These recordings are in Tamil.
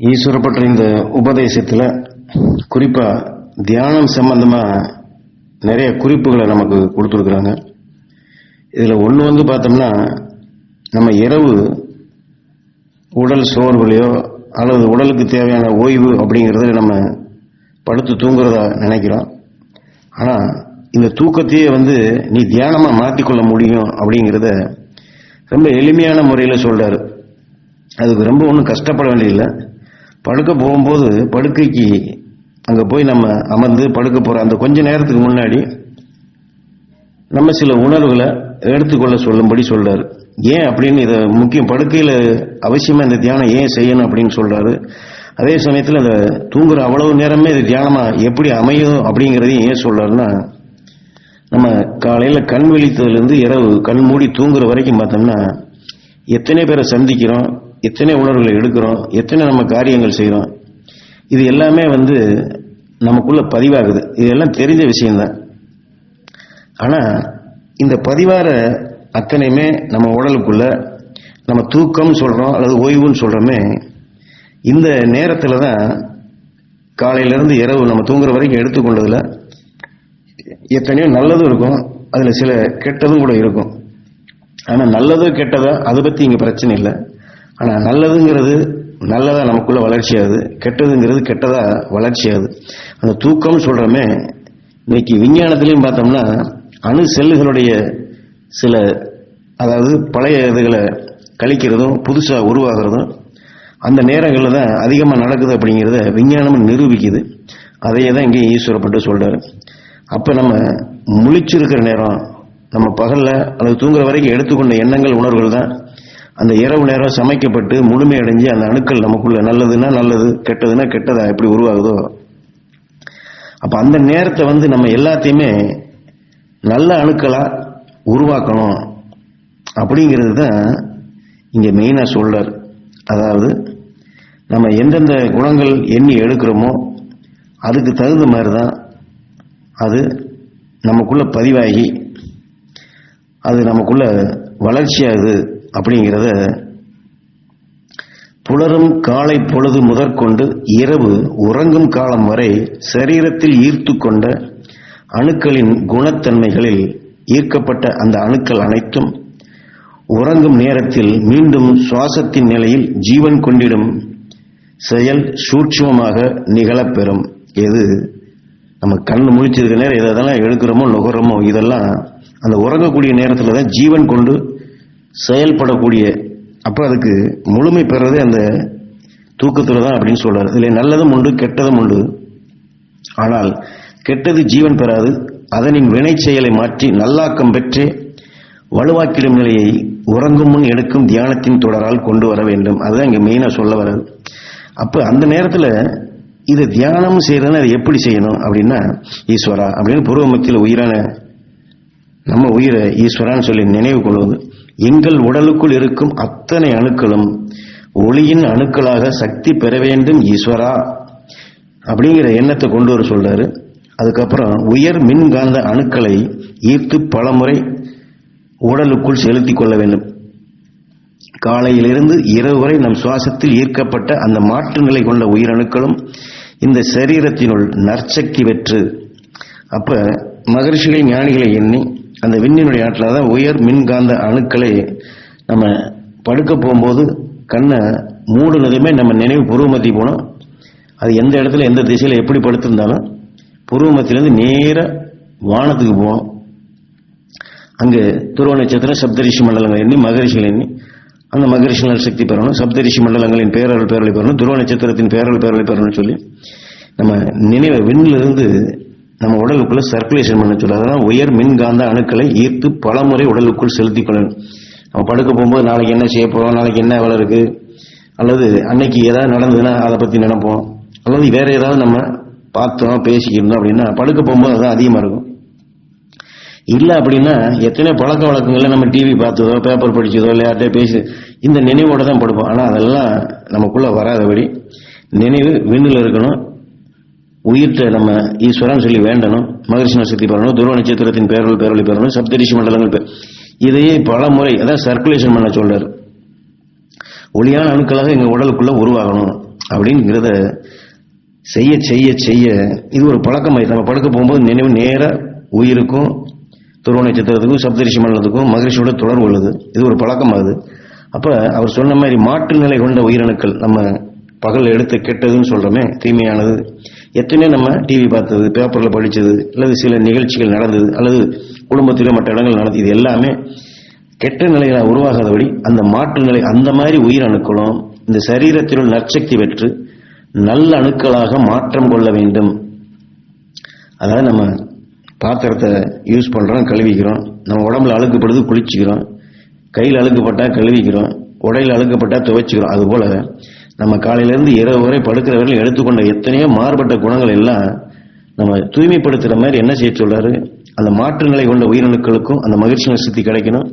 ஈஸ்வரப்பட்ட இந்த உபதேசத்தில் குறிப்பாக தியானம் சம்பந்தமாக நிறைய குறிப்புகளை நமக்கு கொடுத்துருக்குறாங்க. இதில் ஒன்று வந்து பார்த்தோம்னா நம்ம இரவு உடல் சோர்வுலையோ அல்லது உடலுக்கு தேவையான ஓய்வு அப்படிங்கிறத நம்ம படுத்து தூங்குறதா நினைக்கிறோம். ஆனால் இந்த தூக்கத்தையே வந்து நீ தியானமாக மாற்றிக்கொள்ள முடியும் அப்படிங்கிறத ரொம்ப எளிமையான முறையில் சொல்கிறாரு அதுக்கு ரொம்ப ஒன்றும் கஷ்டப்பட வேண்டியதில்லை. படுக்க போகும்போது படுக்கைக்கு அங்கே போய் நம்ம அமர்ந்து படுக்க போகிற அந்த கொஞ்ச நேரத்துக்கு முன்னாடி நம்ம சில உணர்வுகளை எடுத்துக்கொள்ள சொல்லும்படி சொல்கிறார் ஏன் அப்படின்னு இதை முக்கியம் படுக்கையில் அவசியமாக இந்த தியானம் ஏன் செய்யணும் அப்படின்னு சொல்கிறாரு அதே சமயத்தில் அந்த தூங்குற அவ்வளவு நேரமே இது தியானமாக எப்படி அமையும் அப்படிங்கிறதையும் ஏன் சொல்கிறாருன்னா நம்ம காலையில் கண் விழித்ததுலேருந்து இரவு கண் மூடி தூங்குற வரைக்கும் பார்த்தோம்னா எத்தனை பேரை சந்திக்கிறோம் எத்தனை உணர்வுகளை எடுக்கிறோம் எத்தனை நம்ம காரியங்கள் செய்கிறோம் இது எல்லாமே வந்து நமக்குள்ள பதிவாகுது. இதெல்லாம் தெரிஞ்ச விஷயம்தான். ஆனால் இந்த பதிவார அத்தனையுமே நம்ம உடலுக்குள்ள நம்ம தூக்கம் சொல்கிறோம் அல்லது ஓய்வுன்னு சொல்கிறோமே இந்த நேரத்தில் தான் காலையிலேருந்து இரவு நம்ம தூங்குற வரைக்கும் எடுத்துக்கொண்டதில் எத்தனையோ நல்லதும் இருக்கும் அதில் சில கெட்டதும் கூட இருக்கும். ஆனால் நல்லதோ கெட்டதோ அதை பற்றி இங்கே பிரச்சனை இல்லை. ஆனால் நல்லதுங்கிறது நல்லதாக நமக்குள்ளே வளர்ச்சி வளர்ச்சியாகுது கெட்டதுங்கிறது கெட்டதா வளர்ச்சியாகுது அந்த தூக்கம்னு சொல்கிறோமே இன்னைக்கு விஞ்ஞானத்துலேயும் பார்த்தோம்னா அணு செல்லுகளுடைய சில அதாவது பழைய இதுகளை கழிக்கிறதும் புதுசாக உருவாகிறதும் அந்த நேரங்களில் தான் அதிகமாக நடக்குது அப்படிங்கிறத விஞ்ஞானம் நிரூபிக்குது. அதையே தான் இங்கே ஈஸ்வரப்பட்டு சொல்கிறாரு அப்போ நம்ம முழிச்சிருக்கிற நேரம் நம்ம பகலில் அல்லது தூங்குற வரைக்கும் எடுத்துக்கொண்ட எண்ணங்கள் உணர்வுகள் தான் அந்த இரவு நேரம் சமைக்கப்பட்டு முழுமையடைஞ்சு அந்த அணுக்கள் நமக்குள்ள நல்லதுன்னா நல்லது கெட்டதுன்னா கெட்டதா எப்படி உருவாகுதோ? அப்போ அந்த நேரத்தை வந்து நம்ம எல்லாத்தையுமே நல்ல அணுக்களாக உருவாக்கணும். அப்படிங்கிறது தான் இங்கே மெயினாக சொல்றார். அதாவது நம்ம எந்தெந்த குணங்கள் எண்ணி எடுக்கிறோமோ அதுக்கு தகுந்த மாதிரி தான் அது நமக்குள்ள பதிவாகி அது நமக்குள்ள வளர்ச்சியாகுது. அப்படிங்கிறத புலரும் காலை பொழுது முதற்கொண்டு இரவு உறங்கும் காலம் வரை சரீரத்தில் ஈர்த்து கொண்ட அணுக்களின் குணத்தன்மைகளில் ஈர்க்கப்பட்ட அந்த அணுக்கள் அனைத்தும் உறங்கும் நேரத்தில் மீண்டும் சுவாசத்தின் நிலையில் ஜீவன் கொண்டிடும் செயல் சூட்சமமாக நிகழப்பெறும். எது? நம்ம கண் முழிச்சிருக்க நேரம் எதெல்லாம் எடுக்கிறோமோ நுகரமோ இதெல்லாம் அந்த உறங்கக்கூடிய நேரத்தில் தான் ஜீவன் கொண்டு செயல்படக்கூடிய அப்போ அதுக்கு முழுமை பெறதே அந்த தூக்கத்தில் தான் அப்படின்னு சொல்கிறார் இதில் நல்லதும் உண்டு கெட்டதும் உண்டு. ஆனால் கெட்டது ஜீவன் பெறாது. அதனின் வினை செயலை மாற்றி நல்லாக்கம் பெற்று வலுவாக்கிடும் நிலையை உறங்கும் முன் எடுக்கும் தியானத்தின் தொடரால் கொண்டு வர வேண்டும். அதுதான் இங்கே மெயினாக சொல்ல வராது அப்போ அந்த நேரத்தில் இதை தியானம் செய்கிறதுனா அதை எப்படி செய்யணும் அப்படின்னா ஈஸ்வரா அப்படின்னு பூர்வ மத்தியில் உயிரான நம்ம உயிரை ஈஸ்வரான்னு சொல்லி நினைவு கொள்வது. எங்கள் உடலுக்குள் இருக்கும் அத்தனை அணுக்களும் ஒளியின் அணுக்களாக சக்தி பெற வேண்டும் ஈஸ்வரா. அப்படிங்கிற எண்ணத்தை கொண்டு வர சொல்றாரு. அதுக்கப்புறம் உயர் மின்காந்த அணுக்களை ஈர்த்து பலமுறை உடலுக்குள் செலுத்திக் கொள்ள வேண்டும். காலையிலிருந்து இரவு வரை நம் சுவாசத்தில் ஈர்க்கப்பட்ட அந்த மாற்று கொண்ட உயிரணுக்களும் இந்த சரீரத்தினுள் நற்சக்தி பெற்று அப்ப மகரிஷிகள் ஞானிகளை எண்ணி அந்த விண்ணினுடைய ஆற்றலாக தான் உயர் மின்காந்த அணுக்களை நம்ம படுக்க போகும்போது கண்ணை மூடுனதுமே நம்ம நினைவு புருவமத்தி போனோம். அது எந்த இடத்துல எந்த திசையில் எப்படி படுத்திருந்தாலும் புருவமத்திலேருந்து நேராக வானத்துக்கு போவோம். அங்கே துருவ நட்சத்திரம் சப்தரிஷி மண்டலங்கள் எண்ணி மகரிஷிகள் எண்ணி அந்த மகரிஷிகள் சக்தி பெறணும். சப்தரிஷி மண்டலங்களின் பேரல் பேரலை பெறணும். துருவ நட்சத்திரத்தின் பேரல் பேரலை பெறணும்னு சொல்லி நம்ம நினைவை விண்ணிலிருந்து நம்ம உடலுக்குள்ள சர்க்குலேஷன் பண்ண சொல்லி அதெல்லாம் உயர் மின்காந்த அணுக்களை ஈர்த்து பலமுறை உடலுக்குள் செலுத்திக் கொள்ளணும். நம்ம படுக்க போகும்போது நாளைக்கு என்ன செய்ய போறோம்? நாளைக்கு என்ன வேலை இருக்கு? அல்லது அன்னைக்கு ஏதாவது நடந்ததுன்னா அதை பத்தி நினைப்போம். அல்லது வேற ஏதாவது நம்ம பார்த்தோம் பேசிக்கிருந்தோம் அப்படின்னா படுக்க போகும்போது அதுதான் அதிகமா இருக்கும். இல்லை அப்படின்னா எத்தனை பழக்க வழக்கங்களை நம்ம டிவி பார்த்ததோ பேப்பர் படிச்சதோ இல்லை யார்கிட்ட பேசி இந்த நினைவோட தான் படுப்போம். ஆனால் அதெல்லாம் நமக்குள்ள வராதபடி நினைவு விண்ணில் இருக்கணும். உயிர்த்த நம்ம ஈஸ்வரன் சொல்லி வேண்டணும் மகரிஷி சக்தி பெறணும் துருவ நட்சத்திரத்தின் பேரல் பேரொழி பெறணும் சப்தரிஷி மண்டலங்கள் இதையே பல முறை அதான் சர்க்குலேஷன் பண்ண சொல்றாரு. ஒளியான அணுக்களாக எங்க உடலுக்குள்ள உருவாகணும் அப்படிங்கிறத செய்ய செய்ய செய்ய இது ஒரு பழக்கமாயிடுது நம்ம படுக்க போகும்போது நினைவு நேராக உயிருக்கும் துருவ நட்சத்திரத்துக்கும் சப்தரிஷி மண்டலத்துக்கும் மகிழ்ச்சியோட தொடர்பு உள்ளது. இது ஒரு பழக்கமாகுது. அப்ப அவர் சொன்ன மாதிரி மாற்று நிலை கொண்ட உயிரணுக்கள் நம்ம பகல் எடுத்து கெட்டதுன்னு சொல்றோமே தீமையானது. எத்தனையோ நம்ம டிவி பார்த்தது பேப்பர்ல படிச்சது அல்லது சில நிகழ்ச்சிகள் நடந்தது அல்லது குடும்பத்தில மற்ற இடங்கள் நடந்தது இது எல்லாமே கெட்ட நிலைகளை உருவாகாதபடி அந்த மாற்று நிலை அந்த மாதிரி உயிர் அணுக்களும் இந்த சரீரத்தினுள் நற்சக்தி பெற்று நல்ல அணுக்களாக மாற்றம் கொள்ள வேண்டும். அதாவது நம்ம பாத்திரத்தை யூஸ் பண்றோம் கழுவிக்கிறோம் நம்ம உடம்புல அழுக்குப்படுது குளிச்சுக்கிறோம் கையில் அழுக்குப்பட்டா கழுவிக்கிறோம் உடையில் அழுக்குப்பட்டா துவைச்சுக்கிறோம் அதுபோல நம்ம காலையிலேருந்து இரவு வரை படுக்கிற எடுத்துக்கொண்ட எத்தனையோ மாறுபட்ட குணங்கள் எல்லாம் நம்ம தூய்மைப்படுத்துகிற மாதிரி என்ன செய்ய சொல்றாரு? அந்த மாற்று நிலை கொண்ட உயிரணுக்களுக்கும் அந்த மகிழ்ச்சி சக்தி கிடைக்கணும்.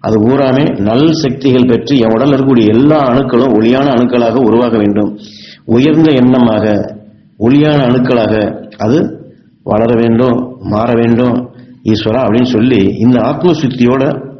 அது ஊராமே நல் சக்திகள் பெற்று என் உடல் இருக்கக்கூடிய எல்லா அணுக்களும் ஒளியான அணுக்களாக உருவாக வேண்டும். உயர்ந்த எண்ணமாக ஒளியான அணுக்களாக அது வளர வேண்டும் மாற வேண்டும். ஈஸ்வரா அப்படின்னு சொல்லி இந்த ஆத்ம சுத்தியோட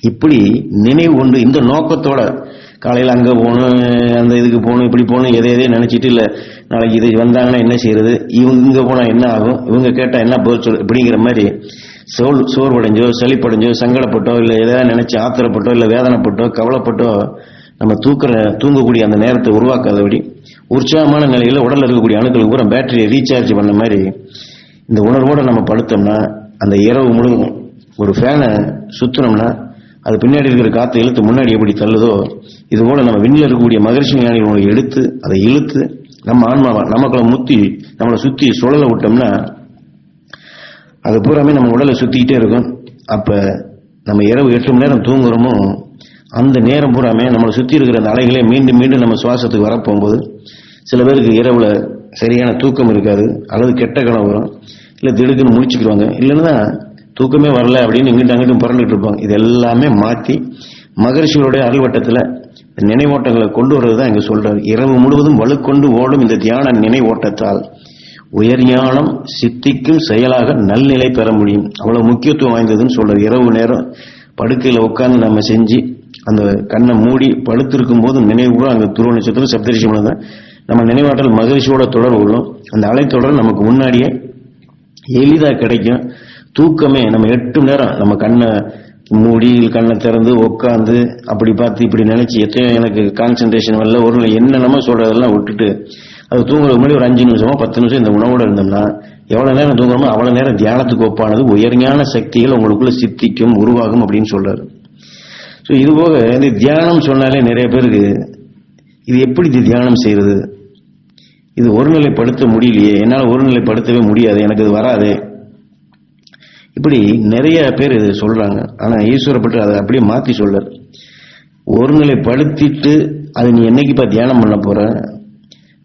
இப்படி நினைவு கொண்டு இந்த நோக்கத்தோட காலையில் அங்கே போகணும் அந்த இதுக்கு போகணும் இப்படி போகணும் எதை எதையும் நினச்சிட்டு இல்லை. நாளைக்கு இது வந்தாங்கன்னா என்ன செய்யறது? இவங்க இங்கே போனால் என்ன ஆகும்? இவங்க கேட்டால் என்ன பதில் சொல் இப்படிங்கிற மாதிரி சோல் சோர்வடைஞ்சோ சளிப்படைஞ்சோ சங்கடப்பட்டோ இல்லை எதாவது நினைச்சு ஆத்திரப்பட்டோ இல்லை வேதனைப்பட்டோ கவலைப்பட்டோ நம்ம தூக்குற தூங்கக்கூடிய அந்த நேரத்தை உருவாக்காதபடி உற்சாகமான நிலையில் உடல்ல இருக்கக்கூடிய அணுக்களுக்கு பூரா பேட்டரியை ரீசார்ஜ் பண்ண மாதிரி இந்த உணர்வோடு நம்ம படுத்தோம்னா அந்த இரவு முழுவதும் ஒரு ஃபேனை சுற்றுனோம்னா அது பின்னாடி இருக்கிற காற்றை இழுத்து முன்னாடி எப்படி தள்ளுதோ இது போல நம்ம விண்ணில் இருக்கக்கூடிய மகர்ஷி ஞானிகளை எடுத்து அதை இழுத்து நம்ம ஆன்மாவை நமக்குள்ள முத்தி நம்மளை சுத்தி சுழல விட்டோம்னா அது பூராமே நம்ம உடலை சுத்திக்கிட்டே இருக்கும். அப்ப நம்ம இரவு எட்டு மணி நேரம் தூங்குறோமோ அந்த நேரம் பூராமே நம்மளை சுத்தி இருக்கிற அந்த அலைகளே மீண்டும் மீண்டும் நம்ம சுவாசத்துக்கு வரப்போகும்போது சில பேருக்கு இரவுல சரியான தூக்கம் இருக்காது அல்லது கெட்ட கனவு வரும் இல்லை திடுக்குன்னு முழிச்சுக்கிடுவாங்க. இல்லைன்னா தூக்கமே வரல அப்படின்னு இங்கிட்டு அங்கிட்டும் புரண்டுட்டு இருப்பாங்க. இது எல்லாமே மாத்தி மகரிஷிகளுடைய அருள்வட்டத்துல நினைவோட்டங்களை கொண்டு வர்றது தான் இங்க சொல்றாரு. இரவு முழுவதும் வலுக்கொண்டு ஓடும் இந்த தியான நினைவோட்டத்தால் உயர் ஞானம் சித்திக்கும் செயலாக நல்நிலை பெற முடியும். அவ்வளவு முக்கியத்துவம் வாய்ந்ததுன்னு சொல்றாரு. இரவு நேரம் படுக்கையில உட்கார்ந்து நம்ம செஞ்சு அந்த கண்ணை மூடி படுத்திருக்கும் போது நினைவு கூட அங்க துருவ நட்சத்திரம் சப்தரிஷி தான் நம்ம நினைவாற்றல் மகிழ்ச்சியோட தொடர்பு கொள்ளும். அந்த அலைத்தொடர் நமக்கு முன்னாடியே எளிதா கிடைக்கும். தூக்கமே நம்ம எட்டு மணி நேரம் நம்ம கண்ணை மூடி கண்ணை திறந்து உட்காந்து அப்படி பார்த்து இப்படி நினைச்சு எத்தனையோ எனக்கு கான்சென்ட்ரேஷன் வரல ஒரு என்னென்னமோ சொல்றதெல்லாம் விட்டுட்டு அது தூங்குறதுக்கு முன்னாடி ஒரு அஞ்சு நிமிஷமோ பத்து நிமிஷம் இந்த உணவோட இருந்தோம்னா எவ்வளவு நேரம் தூங்குறோமோ அவ்வளவு நேரம் தியானத்துக்கு ஒப்பானது உயர்ஞான சக்திகள் உங்களுக்குள்ள சித்திக்கும் உருவாகும் அப்படின்னு சொல்றாரு. ஸோ இது போக இந்த தியானம் சொன்னாலே நிறைய பேருக்கு இது எப்படி இது தியானம் செய்யறது? இது ஒருநிலைப்படுத்த முடியலையே என்னால் ஒருநிலைப்படுத்தவே முடியாது எனக்கு இது வராது. இப்படி நிறைய பேர் இது சொல்றாங்க. ஆனா ஈஸ்வரப்பட்டு அதை அப்படியே மாத்தி சொல்றாரு. ஒருநிலைப்படுத்திட்டு அது நீ என்னைக்குப்பா தியானம் பண்ண போற?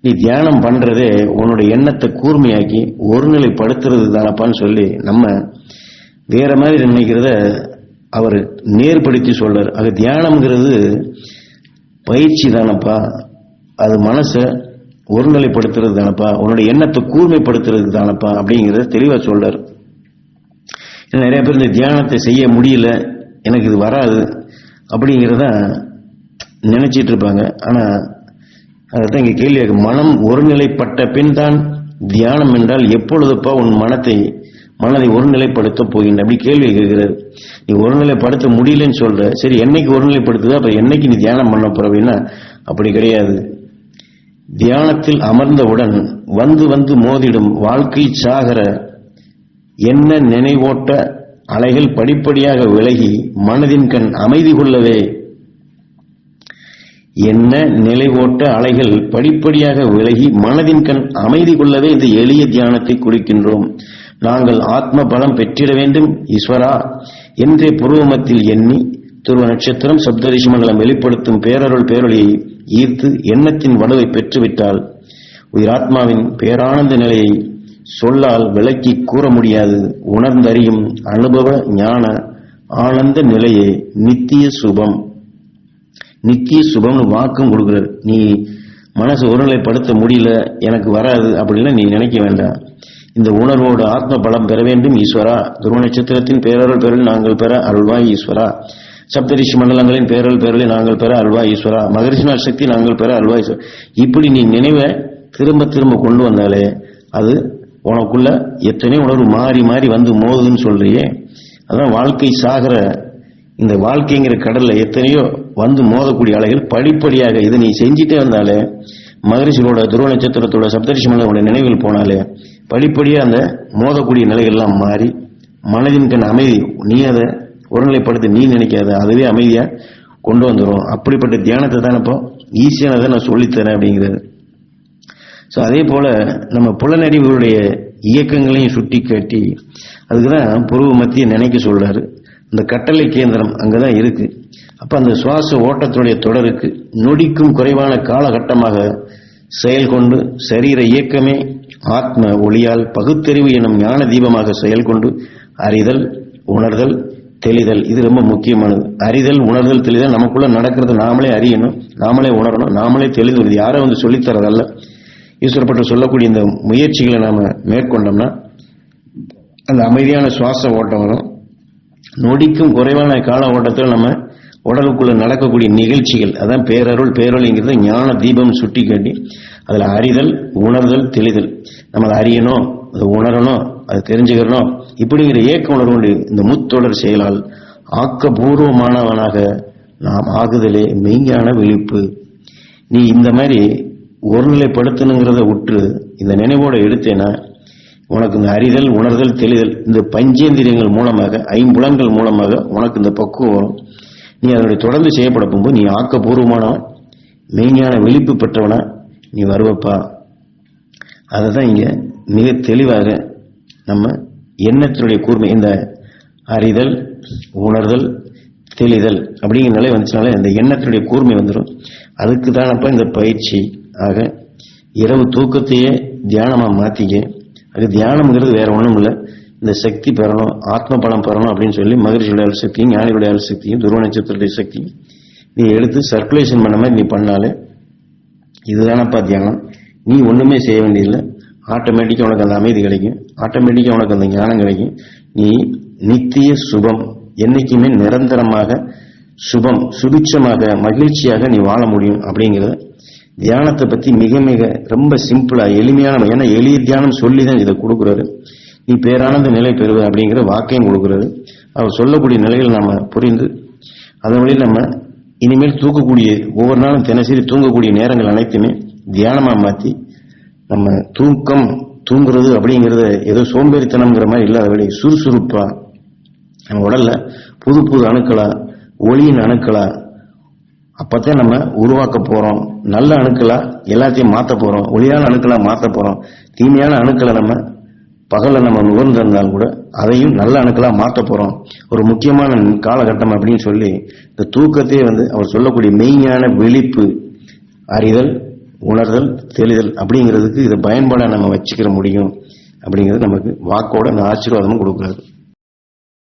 நீ தியானம் பண்றதே உன்னோட எண்ணத்தை கூர்மையாக்கி ஒருநிலைப்படுத்துறது தானப்பான்னு சொல்லி நம்ம வேற மாதிரி நினைக்கிறத அவர் நேர்படுத்தி சொல்றார். அது தியானம்ங்கிறது பயிற்சி தானப்பா. அது மனசை ஒருநிலைப்படுத்துறது தானப்பா. உன்னோட எண்ணத்தை கூர்மைப்படுத்துறது தானப்பா அப்படிங்கிறத தெளிவா சொல்றாரு. நிறைய பேர் இந்த தியானத்தை செய்ய முடியல எனக்கு இது வராது அப்படிங்கிறத நினைச்சிட்டு இருப்பாங்க. ஆனால் அதான் இங்கே கேள்வி மனம் ஒருநிலைப்பட்ட பின் தான் தியானம் என்றால் எப்பொழுதுப்பா உன் மனத்தை மனதை ஒருநிலைப்படுத்த போகின்ற அப்படி கேள்வி கேட்கிறாரு. நீ ஒருநிலைப்படுத்த முடியலன்னு சொல்ற சரி என்னைக்கு ஒருநிலைப்படுத்துது அப்ப என்னைக்கு நீ தியானம் பண்ண போற அப்படின்னா அப்படி கிடையாது. தியானத்தில் அமர்ந்தவுடன் வந்து வந்து மோதிடும் வாழ்க்கை சாகர என்ன நினைவோட்ட அலைகள் படிப்படியாக விலகி மனதின் கண் அமைதி கொள்ளவே? என்ன நிலைவோட்ட அலைகள் படிப்படியாக விலகி மனதின் கண் அமைதி கொள்ளவே இந்த எளிய தியானத்தை குறிக்கின்றோம் நாங்கள் ஆத்ம பலம் பெற்றிட வேண்டும் ஈஸ்வரா என்றே புருவமத்தில் எண்ணி துருவ நட்சத்திரம் சப்தரிஷி மண்டலம் வெளிப்படுத்தும் பேரருள் பேரொழியை ஈர்த்து எண்ணத்தின் வலுவை பெற்றுவிட்டால் உயிராத்மாவின் பேரானந்த நிலையை சொல்லால் விளக்கி கூற முடியாது. உணர்ந்தறியும் அனுபவ ஞான ஆனந்த நிலையே நித்திய சுபம். நித்திய சுபம்னு வாக்கம் கொடுக்குறாரு நீ மனசு ஒருநிலைப்படுத்த முடியல எனக்கு வராது அப்படின்னு நீ நினைக்க வேண்டாம். இந்த உணர்வோடு ஆத்ம பலம் பெற வேண்டும் ஈஸ்வரா. துருவ நட்சத்திரத்தின் பேரருள் பேரில் நாங்கள் பெற அருள்வாய் ஈஸ்வரா. சப்தரிஷி மண்டலங்களின் பேரல் பேரலை நாங்கள் பெற அல்வா ஈஸ்வரா. மகரிஷினா சக்தி நாங்கள் பெற அல்வா ஈஸ்வரா. இப்படி நீ நினைவை திரும்ப திரும்ப கொண்டு வந்தாலே அது உனக்குள்ள எத்தனையோ உணர்வு மாறி மாறி வந்து மோதுன்னு சொல்றியே. அதான் வாழ்க்கை சாகிற இந்த வாழ்க்கைங்கிற கடல்ல எத்தனையோ வந்து மோதக்கூடிய அலைகள் படிப்படியாக இதை நீ செஞ்சிட்டே வந்தாலே மகரிஷிகளோட துருவ நட்சத்திரத்தோட சப்தரிஷி மண்டலோட நினைவில் போனாலே படிப்படியா அந்த மோதக்கூடிய நிலைகள்லாம் மாறி மனதின் கண் அமைதி நீ அதை ஒருநிலைப்படுத்தி நீ நினைக்காத அதுவே அமைதியா கொண்டு வந்துடும் அப்படிப்பட்ட தியானத்தை தான் இப்போ ஈஸியானதை நான் சொல்லித்தரேன் அப்படிங்கிறது. ஸோ அதே போல் நம்ம புலனறிவுடைய இயக்கங்களையும் சுட்டி காட்டி அதுக்கு தான் புருவ மத்திய நினைக்க சொல்கிறாரு இந்த கட்டளை கேந்திரம் அங்கே தான் இருக்குது அப்போ அந்த சுவாச ஓட்டத்துடைய தொடருக்கு நொடிக்கும் குறைவான காலகட்டமாக செயல் கொண்டு சரீர இயக்கமே ஆத்ம ஒளியால் பகுத்தறிவு எனும் ஞான தீபமாக செயல் கொண்டு அறிதல் உணர்தல் தெளிதல் இது ரொம்ப முக்கியமானது. அறிதல் உணர்தல் தெளிதல் நமக்குள்ள நடக்கிறது நாமளே அறியணும் நாமளே உணரணும் நாமளே தெளிதல் இது யாரும் வந்து சொல்லித்தரதல்ல ஈஸ்வரப்பட்டு சொல்லக்கூடிய இந்த முயற்சிகளை நாம் மேற்கொண்டோம்னா அந்த அமைதியான சுவாச ஓட்டம் வரும். நொடிக்கும் குறைவான கால ஓட்டத்தில் நம்ம உடலுக்குள்ள நடக்கக்கூடிய நிகழ்ச்சிகள் அதான் பேரருள் பேரொழிங்கிறது ஞான தீபம் சுட்டி காட்டி அதில் அறிதல் உணர்தல் தெளிதல். நம்ம அதை அறியணும் அதை உணரணும் அதை தெரிஞ்சுக்கிறணும் இப்படிங்கிற இயக்க உணர்வு இந்த முத்தொடர் செயலால் ஆக்கபூர்வமானவனாக நாம் ஆகுதலே மெய்ஞான விழிப்பு. நீ இந்த மாதிரி ஒருநிலைப்படுத்தணுங்கிறத விட்டு இந்த நினைவோட எடுத்தேன்னா உனக்கு இந்த அறிதல் உணர்தல் தெளிதல் இந்த பஞ்சேந்திரியங்கள் மூலமாக ஐம்புலங்கள் மூலமாக உனக்கு இந்த பக்குவம் வரும். நீ அதனுடைய தொடர்ந்து செய்யப்பட போகும்போது நீ ஆக்கப்பூர்வமானவன் மெய்ஞான விழிப்பு பெற்றவனா நீ வருவப்பா. அதை தான் இங்கே மிக தெளிவாக நம்ம எண்ணத்தினுடைய கூர்மை இந்த அறிதல் உணர்தல் தெளிதல் அப்படிங்கிற நிலை வந்துச்சுனாலே இந்த எண்ணத்தினுடைய கூர்மை வந்துடும் அதுக்கு தானப்ப இந்த பயிற்சி. ஆக இரவு தூக்கத்தையே தியானமாக மாற்றிக்க அது தியானம்ங்கிறது வேற ஒன்றும் இல்லை இந்த சக்தி பெறணும் ஆத்ம பலம் பெறணும் அப்படின்னு சொல்லி மகிழ்ச்சியுடைய அருள் சக்தியும் ஞானிகளுடைய சக்தியும் துருவ நட்சத்திரத்துடைய சக்தியும் நீ எடுத்து சர்க்குலேஷன் பண்ண மாதிரி நீ பண்ணாலே இதுதானப்பா தியானம். நீ ஒன்றுமே செய்ய வேண்டியதில்லை. ஆட்டோமேட்டிக்காக உனக்கு அந்த அமைதி கிடைக்கும். ஆட்டோமேட்டிக்காக உனக்கு அந்த ஞானம் கிடைக்கும். நீ நித்திய சுபம் என்னைக்குமே நிரந்தரமாக சுபம் சுபிட்சமாக மகிழ்ச்சியாக நீ வாழ முடியும் அப்படிங்கிறத தியானத்தை பத்தி மிக மிக ரொம்ப சிம்பிளா எளிமையான ஏன்னா எளிய தியானம் சொல்லி தான் இதை கொடுக்குறாரு. நீ பேரானந்த நிலை பெறுவது அப்படிங்கிற வாக்கையும் கொடுக்குறாரு. அவர் சொல்லக்கூடிய நிலைகள் நாம புரிந்து அதன் வழியில் நம்ம இனிமேல் தூக்கக்கூடிய ஒவ்வொரு நாளும் தினசரி தூங்கக்கூடிய நேரங்கள் அனைத்துமே தியானமா மாத்தி நம்ம தூக்கம் தூங்குறது அப்படிங்கறத ஏதோ சோம்பேறித்தனம்ங்கிற மாதிரி இல்லாத வழி சுறுசுறுப்பா நம்ம உடல்ல புது புது அணுக்களா ஒளியின் அணுக்களா அப்பதான் நம்ம உருவாக்க போறோம். நல்ல அணுக்களா எல்லாத்தையும் மாற்ற போறோம். ஒளியான அணுக்களா மாற்ற போறோம். தீமையான அணுக்களை நம்ம பகல்ல நம்ம நுகர்ந்திருந்தால் கூட அதையும் நல்ல அணுக்களா மாற்ற போறோம். ஒரு முக்கியமான காலகட்டம் அப்படின்னு சொல்லி இந்த தூக்கத்தையே வந்து அவர் சொல்லக்கூடிய மெய்ஞான விழிப்பு அறிதல் உணர்தல் தெளிதல் அப்படிங்கிறதுக்கு இதை பயன்பாடாக நம்ம வச்சுக்கிற முடியும் அப்படிங்கிறது நமக்கு வாக்கோட ஆசீர்வாதமும் கொடுக்குறாரு.